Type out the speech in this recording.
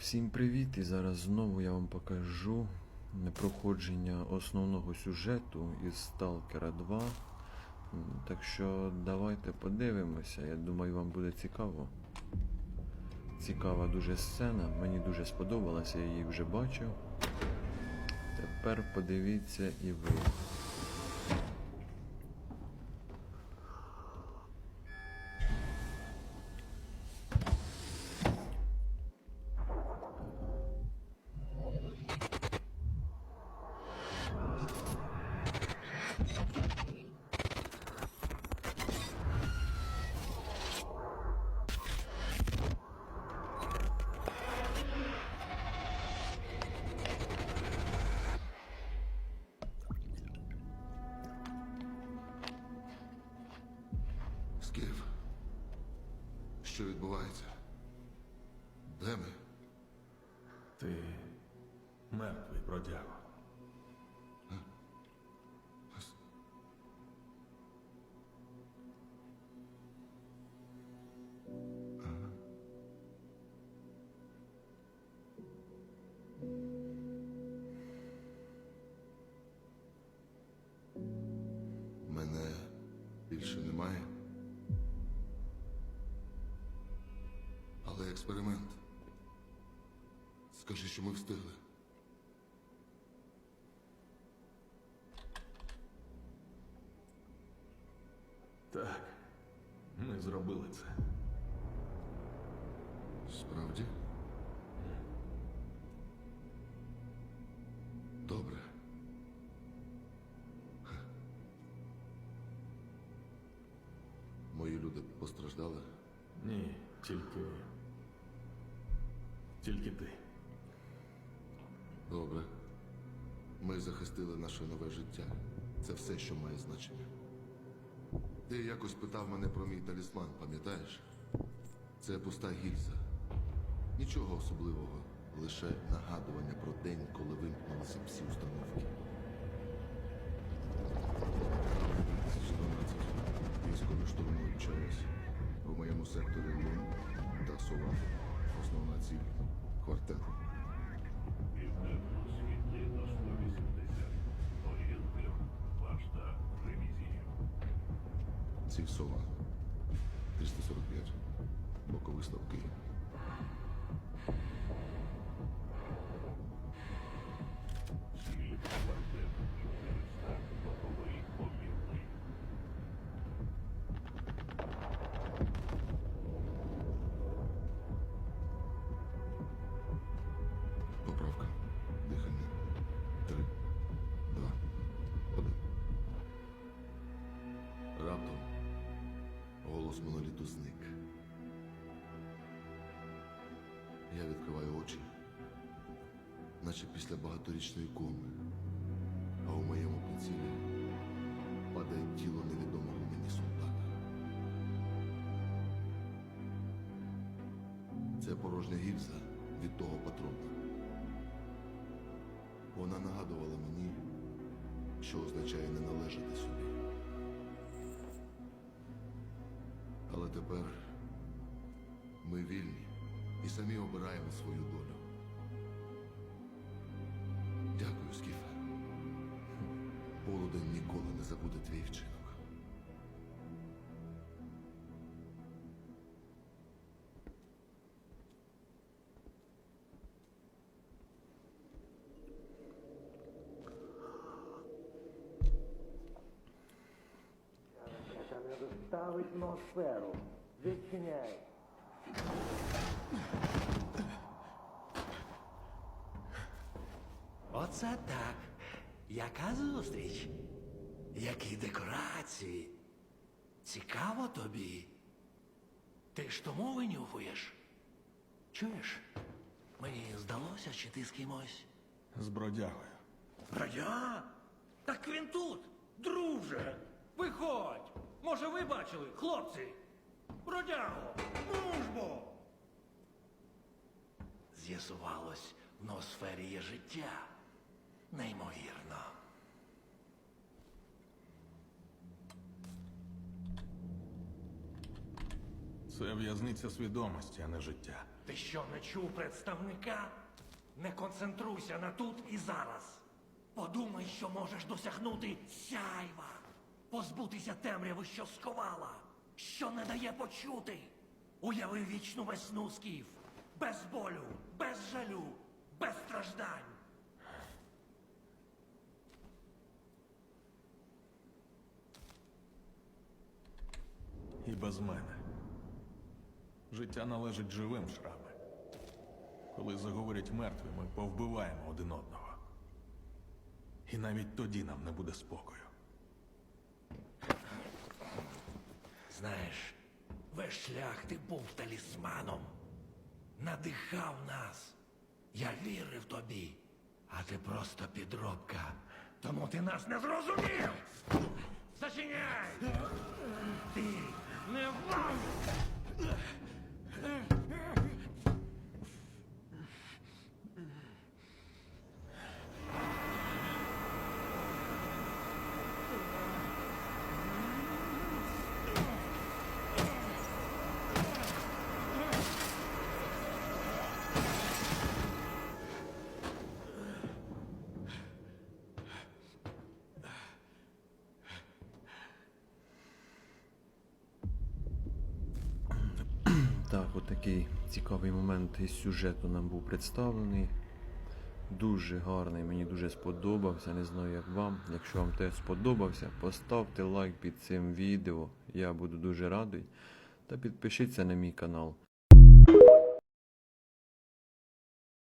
Всім привіт! І зараз знову я вам покажу проходження основного сюжету із Stalker 2. Так що давайте подивимося. Я думаю, вам буде цікаво. Цікава дуже сцена, мені дуже сподобалася, я її вже бачив. Тепер подивіться і ви. Що відбувається? Де ми? Ти мертвий бродяго. Мене більше немає. Але експеримент. Скажи, що ми встигли. Так, ми зробили це. Справді? Добре. Ха. Мої люди постраждали. Ні, тільки. Тільки ти. Добре. Ми захистили наше нове життя. Це все, що має значення. Ти якось питав мене про мій талісман, пам'ятаєш? Це пуста гільза. Нічого особливого, лише нагадування про день, коли вимкнулися всі установки. Сова. 345. Боковий ставки. Голос моноліту зник. Я відкриваю очі, наче після багаторічної коми. А у моєму прицілі падає тіло невідомого мені солдата. Це порожня гільза від того патрона. Вона нагадувала мені, що означає не належати собі. Але тепер ми вільні і самі обираємо свою долю. Дякую, Скіфе. Полудень ніколи не забуде твій вчинок. Доставить ноосферу. Відчиняй. Оце так. Яка зустріч? Які декорації? Цікаво тобі? Ти ж тому винюхуєш? Чуєш? Мені здалося, чи ти з кимось? З бродягою. Бродя? Так він тут, друже. Виходь. Може, ви бачили, хлопці? Бродяго, ну. З'ясувалось, в ноосфері є життя. Неймовірно. Це в'язниця свідомості, а не життя. Ти що не чув представника? Не концентруйся на тут і зараз. Подумай, що можеш досягнути сяйва, позбутися темряви, що сковала, що не дає почути. Уяви вічну весну скіф, без болю, без жалю, без страждань. І без мене. Життя належить живим шрами. Коли заговорять мертві, ми повбиваємо один одного. І навіть тоді нам не буде спокою. Знаєш, весь шлях ти був талісманом, надихав нас. Я вірив тобі, а ти просто підробка. Тому ти нас не зрозумів. Зачиняй! Ти не вам! Так, цікавий момент із сюжету нам був представлений. Дуже гарний, мені дуже сподобався. Не знаю, як вам. Якщо вам теж сподобався, поставте лайк під цим відео. Я буду дуже радий. Та підпишіться на мій канал.